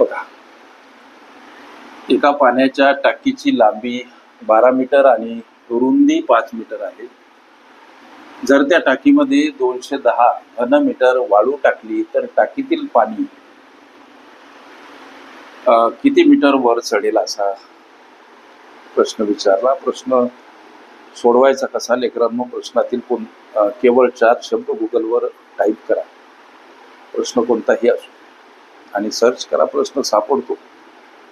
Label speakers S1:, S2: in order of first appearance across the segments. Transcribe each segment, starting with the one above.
S1: बघा. एका पाण्याच्या टाकीची लांबी बारा मीटर आणि रुंदी पाच मीटर आहे. जर त्या टाकीमध्ये दोनशे दहा घन मीटर वाळू टाकली तर टाकीतील पाणी किती मीटर वर चढेल असा प्रश्न विचारला. प्रश्न सोडवायचा कसा? लेकरांनो प्रश्नातील कोण केवळ चार शब्द गुगलवर टाईप करा. प्रश्न कोणताही असो. आणि सर्च करा प्रश्न सापडतो.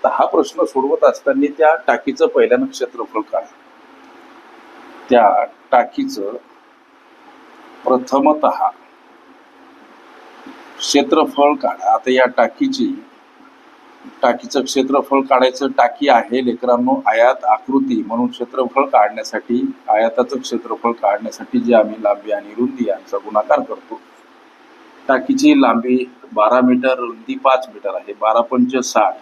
S1: तर हा प्रश्न सोडवत असताना त्या टाकीचं पहिल्यानं क्षेत्रफळ काढा. त्या टाकीचं प्रथमत क्षेत्रफळ काढा. आता या टाकीची टाकीचं क्षेत्रफळ काढायचं टाकी आहे लेकरांनो आयात आकृती म्हणून क्षेत्रफळ काढण्यासाठी आयाताचं क्षेत्रफळ काढण्यासाठी जे आम्ही लांबी आणि रुंदी यांचा गुणाकार करतो टाकीची लांबी बारा मीटर रुंदी पाच मीटर आहे. बारा पंच साठ.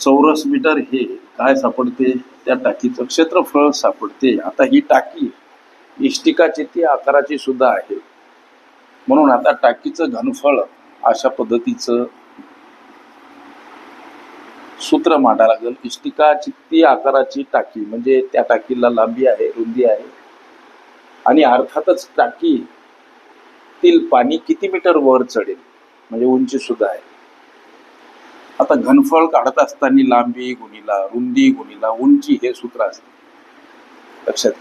S1: चौरस मीटर हे काय सापडते? त्या टाकीचं क्षेत्रफळ सापडते. आता ही टाकी इष्टिकाची ती आकाराची सुद्धा आहे. म्हणून आता टाकीचं घनफळ अशा पद्धतीचं सूत्र मांडा लागेल. इष्टिका चित्ती आकाराची टाकी म्हणजे त्या टाकीला लांबी आहे रुंदी आहे. आणि अर्थातच टाकी तील पाणी किती मीटर वर चढेल? म्हणजे उंची सुद्धा आहे. आता घनफळ काढत असताना लांबी गुणीला रुंदी गुणीला उंची हे सूत्र असते. लक्षात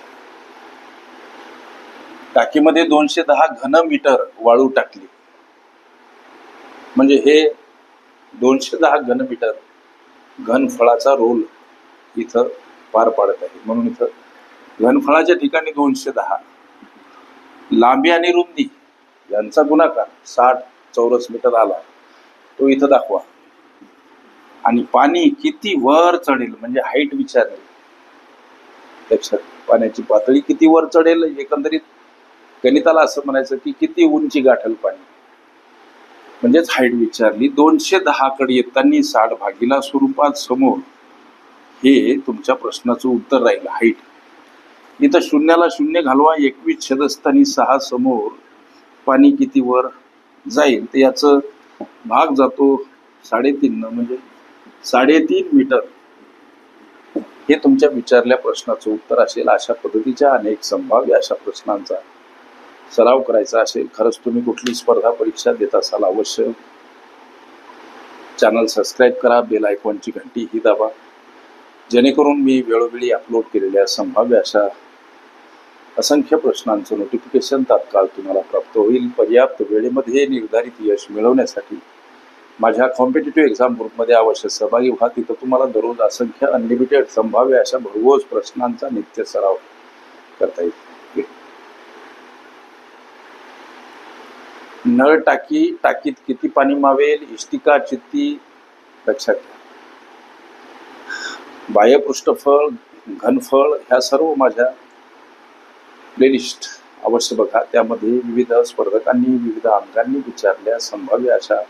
S1: टाकीमध्ये दोनशे दहा घन मीटर वाळू टाकली. म्हणजे हे दोनशे दहा घन मीटर घनफळाचा रोल इथं पार पाडत आहे. म्हणून इथं घनफळाच्या ठिकाणी दोनशे दहा. लांबी आणि रुंदी यांचा गुणाकार साठ चौरस मीटर आला. तो इथं दाखवा. आणि पाणी किती वर चढेल म्हणजे हाईट विचारली. लक्षात पाण्याची पातळी किती वर चढेल एकंदरीत गणिताला असं म्हणायचं की किती उंची गाठल पाणी. म्हणजेच हाईट विचारली. दोनशे दहा कडे येताना साठ भागीला स्वरूपात समोर हे तुमच्या प्रश्नाचं उत्तर राहील हाईट इथं शून्याला शून्य घालवा एकवीस छेदस्थानी सहा समोर पाणी किती वर जाईल तर याचं भाग जातो साडेतीन म्हणजे साडेतीन मीटर. हे तुमच्या विचारल्या प्रश्नाचं उत्तर असेल अशा पद्धतीच्या अनेक संभाव्य अशा प्रश्नांचा सराव करायचा असेल. खरंच तुम्ही कुठली स्पर्धा परीक्षा देत असाल अवश्य. चॅनल सबस्क्राईब करा बेल आयकॉनची घंटी ही दाबा. जेणेकरून मी वेळोवेळी अपलोड केलेल्या संभाव्य अशा असंख्य प्रश्नांचं नोटिफिकेशन तात्काळ तुम्हाला प्राप्त होईल. पर्याप्त वेळेमध्ये निर्धारित यश मिळवण्यासाठी माझ्या कॉम्पिटेटिव्ह एक्झाम ग्रुपमध्ये अवश्य सहभागी व्हा. तिथं तुम्हाला दररोज असंख्य अनलिमिटेड संभाव्य अशा भरघोस प्रश्नांचा नित्य सराव करता येईल. नळ टाकी टाकीत किती पाणी मावेल? इष्टिका चित्ती लक्षात घ्या. बाह्यपृष्ठफळ घनफळ ह्या सर्व माझ्या प्लेलिस्ट अवश्य बघा. त्यामध्ये विविध स्पर्धकांनी विविध अंकांनी विचारल्या संभाव्य अशा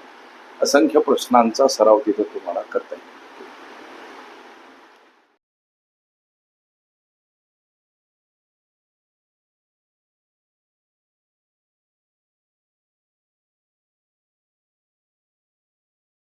S1: असंख्य प्रश्नांचा सराव तिथं तुम्हाला करता येईल.